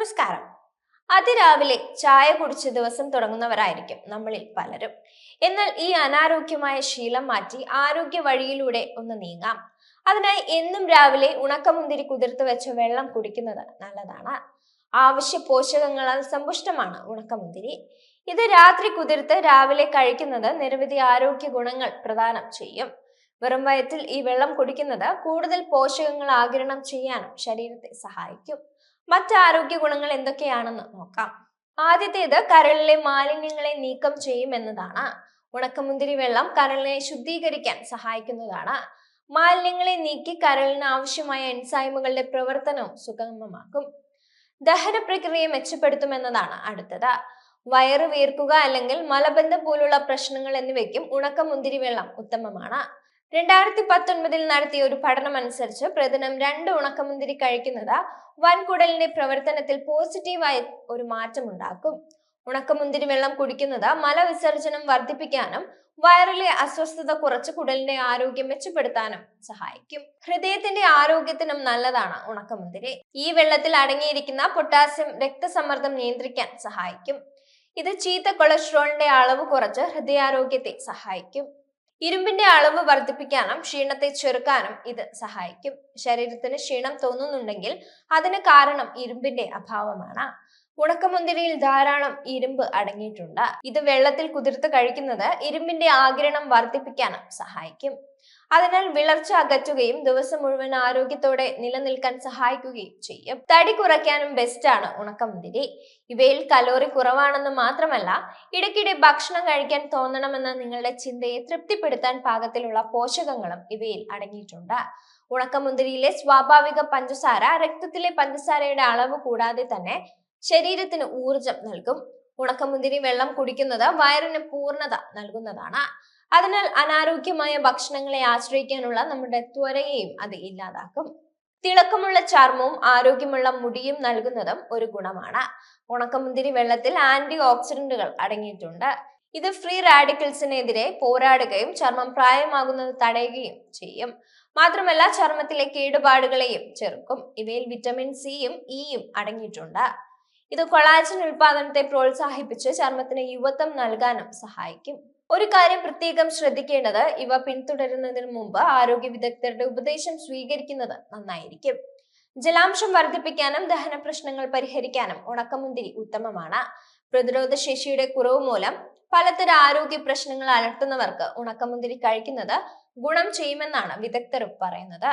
നമസ്കാരം. അതിരാവിലെ ചായ കുടിച്ച് ദിവസം തുടങ്ങുന്നവരായിരിക്കും നമ്മളിൽ പലരും. എന്നാൽ ഈ അനാരോഗ്യമായ ശീലം മാറ്റി ആരോഗ്യ വഴിയിലൂടെ ഒന്ന് നീങ്ങാം. അതിനായി എന്നും രാവിലെ ഉണക്കമുന്തിരി കുതിർത്ത് വെച്ച വെള്ളം കുടിക്കുന്നത് നല്ലതാണ്. ആവശ്യ പോഷകങ്ങളാൽ സമ്പുഷ്ടമാണ് ഉണക്കമുന്തിരി. ഇത് രാത്രി കുതിർത്ത് രാവിലെ കഴിക്കുന്നത് നിരവധി ആരോഗ്യ ഗുണങ്ങൾ പ്രദാനം ചെയ്യും. വെറും വയറ്റിൽ ഈ വെള്ളം കുടിക്കുന്നത് കൂടുതൽ പോഷകങ്ങൾ ആഗിരണം ചെയ്യാനും ശരീരത്തെ സഹായിക്കും. മറ്റ് ആരോഗ്യ ഗുണങ്ങൾ എന്തൊക്കെയാണെന്ന് നോക്കാം. ആദ്യത്തേത് കരളിലെ മാലിന്യങ്ങളെ നീക്കം ചെയ്യും എന്നതാണ്. ഉണക്കമുന്തിരി വെള്ളം കരളിനെ ശുദ്ധീകരിക്കാൻ സഹായിക്കുന്നതാണ്. മാലിന്യങ്ങളെ നീക്കി കരളിന് ആവശ്യമായ എൻസൈമുകളുടെ പ്രവർത്തനവും സുഗമമാക്കും. ദഹന പ്രക്രിയ മെച്ചപ്പെടുത്തുമെന്നതാണ് അടുത്തത്. വയറ് വീർക്കുക അല്ലെങ്കിൽ മലബന്ധം പോലുള്ള പ്രശ്നങ്ങൾ എന്നിവയ്ക്കും ഉണക്കമുന്തിരി വെള്ളം ഉത്തമമാണ്. രണ്ടായിരത്തി പത്തൊൻപതിൽ നടത്തിയ ഒരു പഠനം അനുസരിച്ച് പ്രതിദിനം രണ്ട് ഉണക്കമുന്തിരി കഴിക്കുന്നത് വൻകുടലിന്റെ പ്രവർത്തനത്തിൽ പോസിറ്റീവായ ഒരു മാറ്റം ഉണ്ടാക്കും ഉണക്കമുന്തിരി വെള്ളം കുടിക്കുന്നത് മലവിസർജനം വർദ്ധിപ്പിക്കാനും വയറിലെ അസ്വസ്ഥത കുറച്ച് കുടലിന്റെ ആരോഗ്യം മെച്ചപ്പെടുത്താനും സഹായിക്കും. ഹൃദയത്തിന്റെ ആരോഗ്യത്തിനും നല്ലതാണ് ഉണക്കമുന്തിരി. ഈ വെള്ളത്തിൽ അടങ്ങിയിരിക്കുന്ന പൊട്ടാസ്യം രക്തസമ്മർദ്ദം നിയന്ത്രിക്കാൻ സഹായിക്കും. ഇത് ചീത്ത കൊളസ്ട്രോളിന്റെ അളവ് കുറച്ച് ഹൃദയാരോഗ്യത്തെ സഹായിക്കും. ഇരുമ്പിന്റെ അളവ് വർദ്ധിപ്പിക്കാനും ക്ഷീണത്തെ ചെറുക്കാനും ഇത് സഹായിക്കും. ശരീരത്തിന് ക്ഷീണം തോന്നുന്നുണ്ടെങ്കിൽ അതിന് കാരണം ഇരുമ്പിന്റെ അഭാവമാണ്. ഉണക്കമുന്തിരിയിൽ ധാരാളം ഇരുമ്പ് അടങ്ങിയിട്ടുണ്ട്. ഇത് വെള്ളത്തിൽ കുതിർത്ത് കഴിക്കുന്നത് ഇരുമ്പിന്റെ ആകിരണം വർദ്ധിപ്പിക്കാനും സഹായിക്കും. അതിനാൽ വിളർച്ച അകറ്റുകയും ദിവസം മുഴുവൻ ആരോഗ്യത്തോടെ നിലനിൽക്കാൻ സഹായിക്കുകയും ചെയ്യും. തടി കുറയ്ക്കാനും ആണ് ഉണക്കമുന്തിരി ഇവയിൽ കലോറി കുറവാണെന്ന് മാത്രമല്ല ഇടയ്ക്കിടെ ഭക്ഷണം കഴിക്കാൻ തോന്നണമെന്ന നിങ്ങളുടെ ചിന്തയെ തൃപ്തിപ്പെടുത്താൻ പാകത്തിലുള്ള പോഷകങ്ങളും ഇവയിൽ അടങ്ങിയിട്ടുണ്ട്. ഉണക്കമുന്തിരിയിലെ സ്വാഭാവിക പഞ്ചസാര രക്തത്തിലെ പഞ്ചസാരയുടെ അളവ് കൂടാതെ തന്നെ ശരീരത്തിന് ഊർജം നൽകും. ഉണക്കമുന്തിരി വെള്ളം കുടിക്കുന്നത് വയറിന് പൂർണത നൽകുന്നതാണ്. അതിനാൽ അനാരോഗ്യമായ ഭക്ഷണങ്ങളെ ആശ്രയിക്കാനുള്ള നമ്മുടെ ത്വരയെയും അത് ഇല്ലാതാക്കും. തിളക്കമുള്ള ചർമ്മവും ആരോഗ്യമുള്ള മുടിയും നൽകുന്നതും ഒരു ഗുണമാണ്. ഉണക്കമുന്തിരി വെള്ളത്തിൽ ആന്റി ഓക്സിഡന്റുകൾ അടങ്ങിയിട്ടുണ്ട്. ഇത് ഫ്രീ റാഡിക്കൽസിനെതിരെ പോരാടുകയും ചർമ്മം പ്രായമാകുന്നത് തടയുകയും ചെയ്യും. മാത്രമല്ല ചർമ്മത്തിലെ കേടുപാടുകളെയും ചെറുക്കും. ഇവയിൽ വിറ്റമിൻ സിയും ഇയും അടങ്ങിയിട്ടുണ്ട്. ഇത് കൊളാജൻ ഉൽപാദനത്തെ പ്രോത്സാഹിപ്പിച്ച് ചർമ്മത്തിന് യുവത്വം നൽകാനും സഹായിക്കും. ഒരു കാര്യം പ്രത്യേകം ശ്രദ്ധിക്കേണ്ടത് ഇവ പിന്തുടരുന്നതിന് മുമ്പ് ആരോഗ്യ വിദഗ്ധരുടെ ഉപദേശം സ്വീകരിക്കുന്നത് നന്നായിരിക്കും. ജലാംശം വർദ്ധിപ്പിക്കാനും ദഹന പ്രശ്നങ്ങൾ പരിഹരിക്കാനും ഉണക്കമുന്തിരി ഉത്തമമാണ്. പ്രതിരോധ ശേഷിയുടെ കുറവ് മൂലം പലതരം ആരോഗ്യ പ്രശ്നങ്ങൾ അലട്ടുന്നവർക്ക് ഉണക്കമുന്തിരി കഴിക്കുന്നത് ഗുണം ചെയ്യുമെന്നാണ് വിദഗ്ധരും പറയുന്നത്.